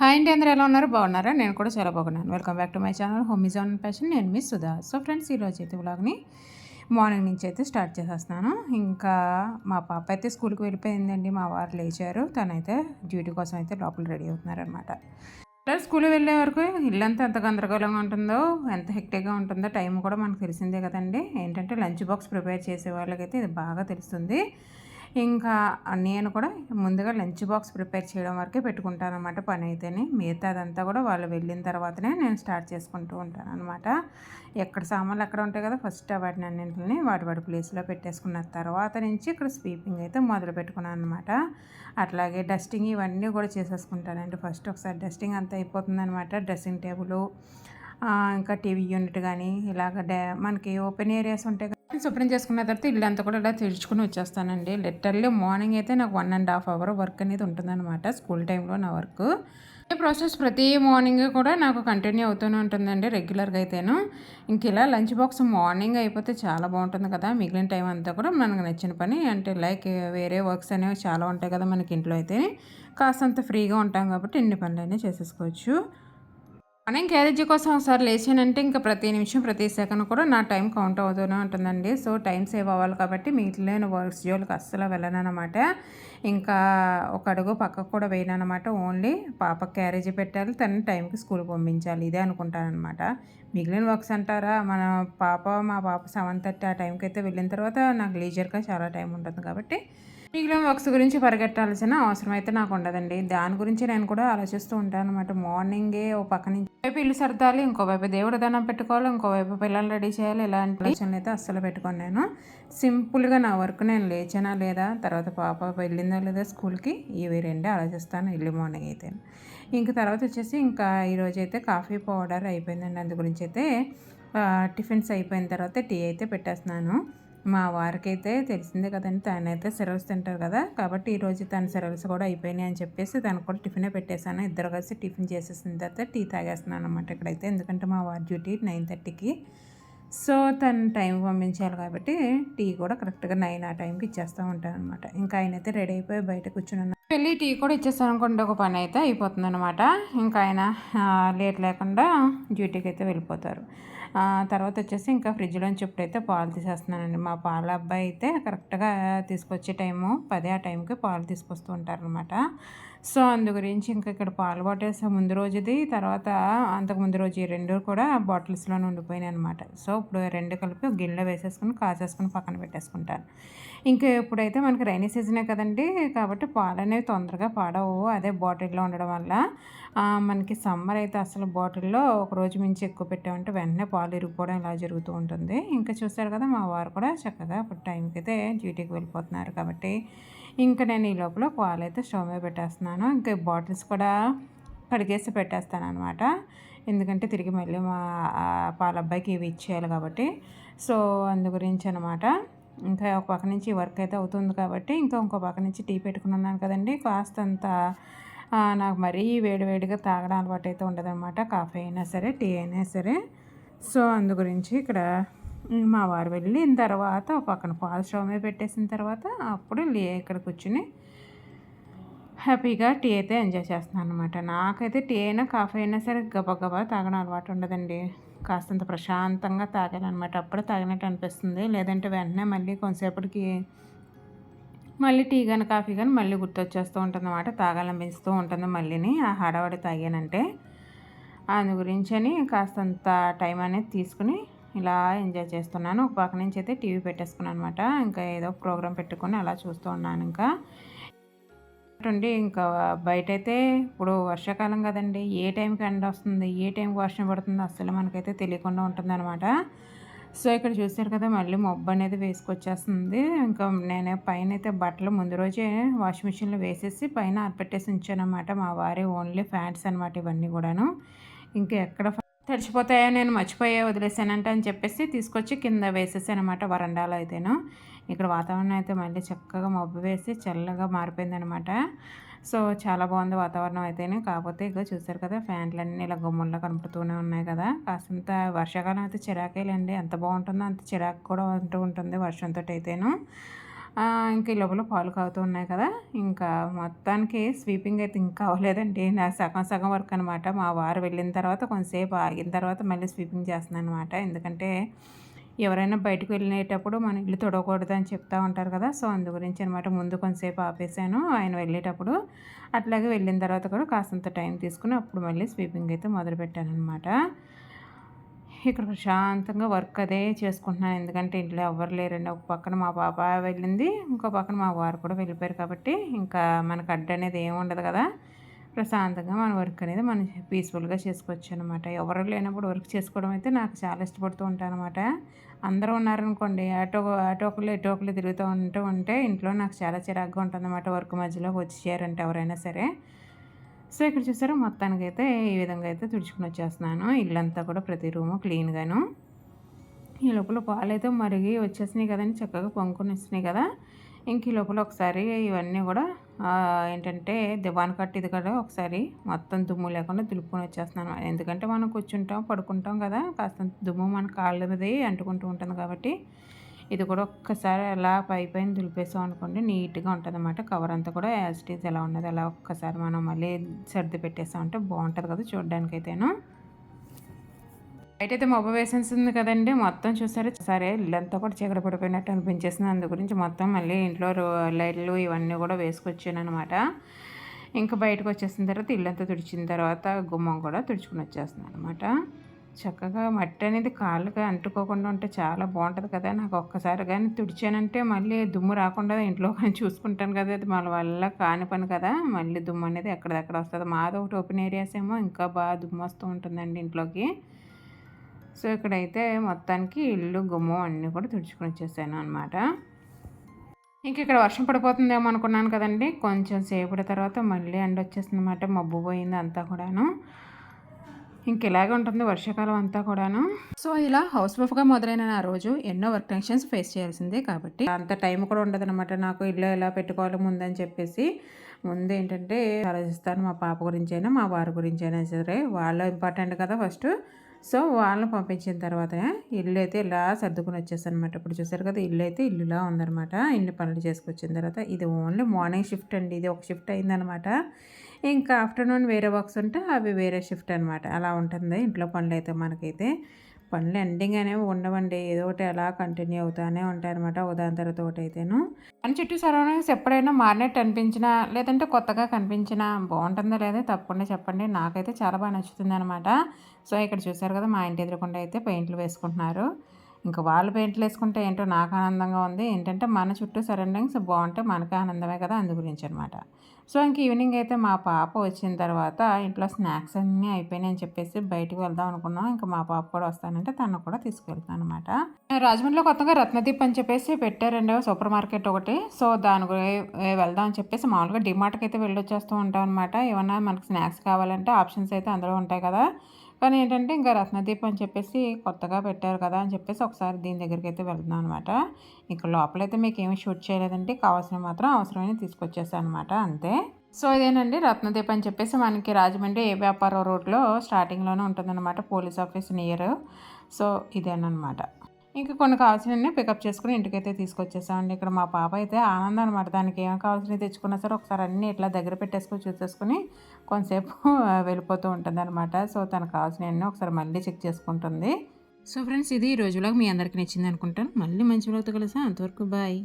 Hi అండి అందరూ ఎలా ఉన్నారు? బాగున్నారా? నేను కూడా చాలా బాగున్నాను. Welcome back to my channel home is on passion నేను మీ సుధా. సో ఫ్రెండ్స్ ఈరోజు అయితే బ్లాగ్ని మార్నింగ్ నుంచి అయితే స్టార్ట్ చేసేస్తున్నాను. ఇంకా మా పాప అయితే స్కూల్కి వెళ్ళిపోయిందండి. మా వారు లేచారు. తనైతే డ్యూటీ కోసం అయితే లోపల రెడీ అవుతున్నారనమాట స్కూల్ వెళ్ళే వరకు ఇల్లంతా ఎంత గందరగోళంగా ఉంటుందో ఎంత హెక్టిక్గా ఉంటుందో టైం కూడా మనకు తెలిసిందే కదండి. ఏంటంటే లంచ్ బాక్స్ ప్రిపేర్ చేసే వాళ్ళకైతే ఇది బాగా తెలుస్తుంది. ఇంకా నేను కూడా ముందుగా లంచ్ బాక్స్ ప్రిపేర్ చేయడం వరకే పెట్టుకుంటాను అనమాట పని అయితేనే మిగతా అదంతా కూడా వాళ్ళు వెళ్ళిన తర్వాతనే నేను స్టార్ట్ చేసుకుంటూ ఉంటాను అనమాట ఎక్కడ సామాన్లు ఎక్కడ ఉంటాయి కదా ఫస్ట్ వాటిని అన్నింటిని వాటి వాటి ప్లేస్లో పెట్టేసుకున్న తర్వాత నుంచి ఇక్కడ స్వీపింగ్ అయితే మొదలు పెట్టుకున్నాను అనమాట అట్లాగే డస్టింగ్ ఇవన్నీ కూడా చేసేసుకుంటానండి. ఫస్ట్ ఒకసారి డస్టింగ్ అంతా అయిపోతుంది అనమాట డ్రెస్సింగ్ టేబుల్ ఇంకా టీవీ యూనిట్ కానీ ఇలాగ మనకి ఓపెన్ ఏరియాస్ ఉంటాయి శుభ్రం చేసుకున్న తర్వాత ఇల్లు అంతా కూడా ఇలా తెరుచుకుని వచ్చేస్తానండి. లిటర్లీ మార్నింగ్ అయితే నాకు one and half hour work అనేది ఉంటుందన్నమాట స్కూల్ టైంలో నా వర్క్ ఈ ప్రాసెస్ ప్రతి మార్నింగ్ కూడా నాకు కంటిన్యూ అవుతూనే ఉంటుందండి రెగ్యులర్గా అయితేను. ఇంక ఇలా లంచ్ బాక్స్ మార్నింగ్ అయిపోతే చాలా బాగుంటుంది కదా మిగిలిన టైం అంతా కూడా మనకు నచ్చిన పని. అంటే లైక్ వేరే వర్క్స్ అనేవి చాలా ఉంటాయి కదా మనకి ఇంట్లో అయితే. కాస్తంత ఫ్రీగా ఉంటాం కాబట్టి ఇన్ని పనులైనా చేసేసుకోవచ్చు. మనం క్యారేజీ కోసం ఒకసారి లేచానంటే ఇంకా ప్రతి నిమిషం ప్రతి సెకండ్ కూడా నా టైం కౌంట్ అవుతూనే ఉంటుందండి. సో టైం సేవ్ అవ్వాలి కాబట్టి మిగిలిన వర్క్స్ జోలికి అస్సలు వెళ్ళనమాట ఇంకా ఒక అడుగు పక్కకు కూడా వేయనమాట ఓన్లీ పాప క్యారేజీ పెట్టాలి తను టైంకి స్కూల్ పంపించాలి. ఇదే అనుకుంటానమాట మిగిలిన వర్క్స్ అంటారా? మన పాప మా పాప సెవెన్ థర్టీ ఆ టైంకి అయితే వెళ్ళిన తర్వాత నాకు లీజర్గా చాలా టైం ఉంటుంది కాబట్టి మిగిలిన వర్క్స్ గురించి పరిగెట్టాల్సిన అవసరం అయితే నాకు ఉండదండి. దాని గురించి నేను కూడా ఆలోచిస్తూ ఉంటాను అనమాట మార్నింగే ఓ పక్క నుంచి వైపు ఇల్లు సర్దాలి ఇంకోవైపు దేవుడు దానం పెట్టుకోవాలి ఇంకోవైపు పిల్లలు రెడీ చేయాలి ఇలాంటి ఆలోచనలు అయితే అస్సలు పెట్టుకోను నేను. సింపుల్గా నా వర్క్ నేను లేచానా లేదా తర్వాత పాప వెళ్ళిందా లేదా స్కూల్కి ఇవి రెండే ఆలోచిస్తాను ఇల్లు మార్నింగ్ అయితే. ఇంక తర్వాత వచ్చేసి ఇంకా ఈరోజు అయితే కాఫీ పౌడర్ అయిపోయిందండి. అందు గురించి అయితే టిఫిన్స్ అయిపోయిన తర్వాత టీ అయితే పెట్టేస్తున్నాను. మా వారికైతే తెలిసిందే కదండి తనైతే సెరల్స్ తింటారు కదా కాబట్టి ఈరోజు తన సెరల్స్ కూడా అయిపోయినాయి అని చెప్పేసి తను కూడా టిఫినే పెట్టేశాను. ఇద్దరు కలిసి టిఫిన్ చేసేసిన తర్వాత టీ తాగేస్తున్నాను అనమాట ఇక్కడైతే ఎందుకంటే మా వారి డ్యూటీ నైన్ థర్టీకి. సో తను టైం పంపించాలి కాబట్టి టీ కూడా కరెక్ట్గా నైన్ ఆ టైంకి ఇచ్చేస్తూ ఉంటాను అనమాట ఇంకా ఆయన అయితే రెడీ అయిపోయి బయట కూర్చున్నాను వెళ్ళి టీ కూడా ఇచ్చేస్తాను అనుకోండి ఒక పని అయితే అయిపోతుంది అనమాట ఇంకా ఆయన లేట్ లేకుండా డ్యూటీకి అయితే వెళ్ళిపోతారు. తర్వాత వచ్చేసి ఇంకా ఫ్రిడ్జ్లోంచి ఇప్పుడైతే పాలు తీసేస్తున్నానండి. మా పాల అబ్బాయి అయితే కరెక్ట్గా తీసుకొచ్చే టైము పదే ఆ టైంకి పాలు తీసుకొస్తూ ఉంటారనమాట సో అందు గురించి ఇంకా ఇక్కడ పాలు బాటిల్స్ ముందు రోజుది. తర్వాత అంతకు ముందు రోజు ఈ రెండు కూడా బాటిల్స్లోనే ఉండిపోయినాయి అనమాట సో ఇప్పుడు రెండు కలిపి గిన్నెలో వేసేసుకుని కాసేసుకుని పక్కన పెట్టేసుకుంటాను. ఇంకా ఎప్పుడైతే మనకి రైనీ సీజనే కదండి కాబట్టి పాలు అనేవి తొందరగా పాడవు. అదే బాటిల్లో ఉండడం వల్ల మనకి సమ్మర్ అయితే అసలు బాటిల్లో ఒక రోజు మించి ఎక్కువ పెట్టామంటే వెంటనే పాలు ఇరిగిపోవడం ఇలా జరుగుతూ ఉంటుంది. ఇంకా చూస్తారు కదా మా వారు కూడా చక్కగా ఇప్పుడు టైంకి అయితే డ్యూటీకి వెళ్ళిపోతున్నారు కాబట్టి ఇంకా నేను ఈ లోపల పాలు అయితే స్టవ్ మీద పెట్టేస్తున్నాను. ఇంకా బాటిల్స్ కూడా కడిగేసి పెట్టేస్తాను అనమాట ఎందుకంటే తిరిగి మళ్ళీ మా పాల అబ్బాయికి ఇవి ఇచ్చేయాలి కాబట్టి. సో అందు గురించి అనమాట ఇంకా ఒక పక్క నుంచి వర్క్ అయితే అవుతుంది కాబట్టి ఇంకా ఇంకో పక్క నుంచి టీ పెట్టుకున్నాను కదండి. కాస్తంత నాకు మరీ వేడివేడిగా తాగడం అలవాటు అయితే ఉండదన్నమాట. కాఫీ అయినా సరే టీ అయినా సరే. సో అందు గురించి ఇక్కడ మా వారు వెళ్ళిన తర్వాత పక్కన పాలు స్టవ్ మీద పెట్టేసిన తర్వాత అప్పుడు ఇక్కడ కూర్చుని హ్యాపీగా టీ అయితే ఎంజాయ్ చేస్తున్నాను అనమాట నాకైతే టీ అయినా కాఫీ అయినా సరే గబగబా తాగడం అలవాటు ఉండదండి. కాస్తంత ప్రశాంతంగా తాగాలన్నమాట అప్పుడే తాగినట్టు అనిపిస్తుంది. లేదంటే వెంటనే మళ్ళీ కొంతసేపటికి మళ్ళీ టీ కానీ కాఫీ కానీ మళ్ళీ గుర్తొచ్చేస్తూ ఉంటుంది అనమాట తాగాలనిపిస్తూ ఉంటుంది మళ్ళీని. ఆ హడావడి తాగానంటే అందు గురించి అని కాస్తంత టైం అనేది తీసుకుని ఇలా ఎంజాయ్ చేస్తున్నాను. ఒక పక్క నుంచి అయితే టీవీ పెట్టేసుకున్నాను అనమాట ఇంకా ఏదో ప్రోగ్రామ్ పెట్టుకొని అలా చూస్తూ ఉన్నాను ఇంకా. ఉండి ఇంకా బయట అయితే ఇప్పుడు వర్షాకాలం కదండి. ఏ టైంకి ఎండ వస్తుంది? ఏ టైంకి వర్షం పడుతుందో? అసలు మనకైతే తెలియకుండా ఉంటుందన్నమాట. సో ఇక్కడ చూసారు కదా మళ్ళీ మబ్బు అనేది వేసుకొచ్చేస్తుంది. ఇంకా నేను పైన అయితే బట్టలు ముందు రోజే వాషింగ్ మిషన్లో వేసేసి పైన ఆర్పెట్టేసి ఉంచానమాట మా వారి ఓన్లీ ఫ్యాన్స్ అనమాట ఇవన్నీ కూడాను. ఇంకా ఎక్కడ తడిచిపోతాయో నేను మర్చిపోయే వదిలేసానంట అని చెప్పేసి తీసుకొచ్చి కింద వేసేసానమాట వరండాలో అయితేను. ఇక్కడ వాతావరణం అయితే మళ్ళీ చక్కగా మబ్బు వేసి చల్లగా మారిపోయిందనమాట. సో చాలా బాగుంది వాతావరణం అయితేనే. కాకపోతే ఇక చూసారు కదా ఫ్యాన్లన్నీ ఇలా గుమ్మల్లో కనపడుతూనే ఉన్నాయి కదా. కాసంత వర్షాకాలం అయితే చిరాకేలండి. ఎంత బాగుంటుందో అంత చిరాకు కూడా ఉంటూ ఉంటుంది వర్షంతో అయితేను. ఇంకా ఈ లోపల పాలు కాగుతూ ఉన్నాయి కదా. ఇంకా మొత్తానికి స్వీపింగ్ అయితే ఇంకా అవ్వలేదండి. నా సగం సగం వర్క్ అనమాట మా వారు వెళ్ళిన తర్వాత కొంతసేపు ఆగిన తర్వాత మళ్ళీ స్వీపింగ్ చేస్తున్నాను అనమాట ఎందుకంటే ఎవరైనా బయటకు వెళ్ళేటప్పుడు మన ఇల్లు తొడవకూడదు అని చెప్తా ఉంటారు కదా. సో అందు గురించి అనమాట ముందు కొంతసేపు ఆపేసాను ఆయన వెళ్ళేటప్పుడు అట్లాగే వెళ్ళిన తర్వాత కూడా కాస్తంత టైం తీసుకుని అప్పుడు మళ్ళీ స్వీపింగ్ అయితే మొదలుపెట్టాను అనమాట ఇక్కడ ప్రశాంతంగా వర్క్ అదే చేసుకుంటున్నాను. ఎందుకంటే ఇంట్లో ఎవరు లేరండి. ఒక పక్కన మా పాప వెళ్ళింది ఇంకో పక్కన మా వారు కూడా వెళ్ళిపోయారు కాబట్టి ఇంకా మనకు అడ్డు అనేది ఏమి ఉండదు కదా. ప్రశాంతంగా మన వర్క్ అనేది మనం పీస్ఫుల్గా చేసుకోవచ్చు అనమాట ఎవరు లేనప్పుడు వర్క్ చేసుకోవడం అయితే నాకు చాలా ఇష్టపడుతూ ఉంటాను అనమాట అందరూ ఉన్నారనుకోండి అటో అటో ఒకళ్ళు తిరుగుతూ ఉంటూ ఉంటే ఇంట్లో నాకు చాలా చిరాగ్గా ఉంటుంది అనమాట వర్క్ మధ్యలో వచ్చి చేరంటే ఎవరైనా సరే. సో ఇక్కడ చూసారా మొత్తానికి అయితే ఈ విధంగా అయితే తుడుచుకుని వచ్చేస్తున్నాను. ఇల్లంతా కూడా ప్రతి రూము క్లీన్గాను. ఈ లోపల పాలు అయితే మరిగి వచ్చేసినాయి కదండి చక్కగా పొంగుకొని వచ్చినాయి కదా. ఇంక ఈ లోపల ఒకసారి ఇవన్నీ కూడా ఏంటంటే దివాన్ కట్ ఇది కూడా ఒకసారి మొత్తం దుమ్ము లేకుండా దులుపుకొని వచ్చేస్తున్నాను. ఎందుకంటే మనం కూర్చుంటాం పడుకుంటాం కదా కాస్త దుమ్ము మన కాళ్ళ మీద అంటుకుంటూ ఉంటుంది కాబట్టి. ఇది కూడా ఒక్కసారి అలా పై పైన దులిపేసాం అనుకోండి నీట్గా ఉంటుంది అనమాట కవర్ అంతా కూడా యాజ్ ఇట్ ఈజ్ ఎలా ఉన్నది అలా ఒక్కసారి మనం మళ్ళీ సర్ది పెట్టేసామంటే బాగుంటుంది కదా చూడడానికైతేను. బయట అయితే మొబ్బ వేసేసింది కదండి. మొత్తం చూసారు? సరే ఇల్లంతా కూడా చీకటి పడిపోయినట్టు అనిపించేసింది. అందు గురించి మొత్తం మళ్ళీ ఇంట్లో లైట్లు ఇవన్నీ కూడా వేసుకొచ్చాను అనమాట ఇంకా బయటకు వచ్చేసిన తర్వాత ఇల్లంతా తుడిచిన తర్వాత గుమ్మం కూడా తుడుచుకుని వచ్చేస్తున్నాను అనమాట చక్కగా మట్టి అనేది కాళ్ళకి అంటుకోకుండా ఉంటే చాలా బాగుంటుంది కదా. నాకు ఒక్కసారి కానీ తుడిచానంటే మళ్ళీ దుమ్ము రాకుండా ఇంట్లో కానీ చూసుకుంటాను కదా. అది మన వల్ల కాని పని కదా. మళ్ళీ దుమ్ము అనేది ఎక్కడెక్కడ వస్తుంది. మాది ఒకటి ఓపెన్ ఏరియాస్ ఏమో ఇంకా బాగా దుమ్ము వస్తూ ఉంటుందండి ఇంట్లోకి. సో ఇక్కడైతే మొత్తానికి ఇల్లు గుమ్మం అన్నీ కూడా తుడుచుకుని వచ్చేసాను అనమాట ఇంక ఇక్కడ వర్షం పడిపోతుందేమో అనుకున్నాను కదండి. కొంచెం సేపటి తర్వాత మళ్ళీ ఎండ వచ్చేసింది అనమాట మబ్బు పోయింది అంతా కూడాను. ఇంక ఇలాగే ఉంటుంది వర్షాకాలం అంతా కూడాను. సో ఇలా హౌస్ వైఫ్గా మొదలైన నా రోజు ఎన్నో వర్క్ టెన్షన్స్ ఫేస్ చేయాల్సిందే కాబట్టి. అంత టైం కూడా ఉండదు అనమాట నాకు ఇల్లు ఎలా పెట్టుకోవాలి ముందని చెప్పేసి. ముందు ఏంటంటే ఆలోచిస్తాను మా పాప గురించి అయినా మా వారి గురించి అయినా సరే. వాళ్ళు ఇంపార్టెంట్ కదా ఫస్ట్. సో వాళ్ళని పంపించిన తర్వాత ఇల్లు అయితే ఇలా సర్దుకుని వచ్చేసాను అనమాట ఇప్పుడు చూసారు కదా ఇల్లు అయితే ఇల్లులా ఉందన్నమాట. ఇన్ని పనులు చేసుకొచ్చిన తర్వాత ఇది ఓన్లీ మార్నింగ్ షిఫ్ట్ అండి. ఇది ఒక షిఫ్ట్ అయిందనమాట ఇంకా ఆఫ్టర్నూన్ వేరే వర్క్స్ ఉంటే అవి వేరే షిఫ్ట్ అనమాట అలా ఉంటుంది. ఇంట్లో పనులు అయితే మనకైతే పనులు ఎండింగ్ అనేవి ఉండవండి. ఏదో ఒకటి అలా కంటిన్యూ అవుతానే ఉంటాయి అనమాట ఉదాహరణ తర్వాత ఒకటి అయితేను మన చుట్టూ సరౌండింగ్స్ ఎప్పుడైనా మారినట్టు అనిపించినా లేదంటే కొత్తగా కనిపించినా బాగుంటుందా లేదా తప్పకుండా చెప్పండి. నాకైతే చాలా బాగా నచ్చుతుంది అనమాట సో ఇక్కడ చూసారు కదా మా ఇంటి ఎదురుకుండా అయితే పెయింట్లు వేసుకుంటున్నారు. ఇంకా వాళ్ళు పెయింట్లు వేసుకుంటే ఏంటో నాకు ఆనందంగా ఉంది. ఏంటంటే మన చుట్టూ సరౌండింగ్స్ బాగుంటే మనకే ఆనందమే కదా అందు గురించి అనమాట సో ఇంక ఈవినింగ్ అయితే మా పాప వచ్చిన తర్వాత ఇంట్లో స్నాక్స్ అన్నీ అయిపోయినాయని చెప్పేసి బయటికి వెళ్దాం అనుకున్నాం. ఇంకా మా పాప కూడా వస్తానంటే తను కూడా తీసుకెళ్తాను అనమాట రాజమండ్రిలో కొత్తగా రత్నదీప్ అని చెప్పేసి పెట్టారండి. సూపర్ మార్కెట్ ఒకటి. సో దాని గురి- వెళ్దాం అని చెప్పేసి మామూలుగా డిమార్ట్కి అయితే వెళ్ళొచ్చేస్తూ ఉంటాం అనమాట ఏమన్నా మనకి స్నాక్స్ కావాలంటే ఆప్షన్స్ అయితే అందులో ఉంటాయి కదా. కానీ ఏంటంటే ఇంకా రత్నదీప్ అని చెప్పేసి కొత్తగా పెట్టారు కదా అని చెప్పేసి ఒకసారి దీని దగ్గరికి అయితే వెళ్తున్నాను అనమాట ఇక్కడ లోపలైతే మీకు ఏమి షూట్ చేయలేదంటే కావాల్సిన మాత్రం అవసరమైన తీసుకొచ్చేసాను అనమాట అంతే. సో ఇదేనండి రత్నదీప్ అని చెప్పేసి మనకి రాజమండ్రి ఏ వ్యాపార రోడ్లో స్టార్టింగ్లోనే ఉంటుందన్నమాట. పోలీస్ ఆఫీస్ నియర్ సో ఇదేనమాట ఇంకా కొన్ని కావాల్సినవి పికప్ చేసుకుని ఇంటికైతే తీసుకొచ్చేసామండి. ఇక్కడ మా పాప అయితే ఆనందం అనమాట దానికి ఏం కావాల్సినవి తెచ్చుకున్నా సరే ఒకసారి అన్నీ ఇట్లా దగ్గర పెట్టేసుకొని చూసేసుకుని కొంతసేపు వెళ్ళిపోతూ ఉంటుంది అనమాట సో తనకు కావాల్సినవన్నీ ఒకసారి మళ్ళీ చెక్ చేసుకుంటుంది. సో ఫ్రెండ్స్ ఇది ఈ రోజులో మీ అందరికీ నచ్చింది అనుకుంటాను. మళ్ళీ మంచి వ్లాగ్తో కలిసా అంతవరకు బాయ్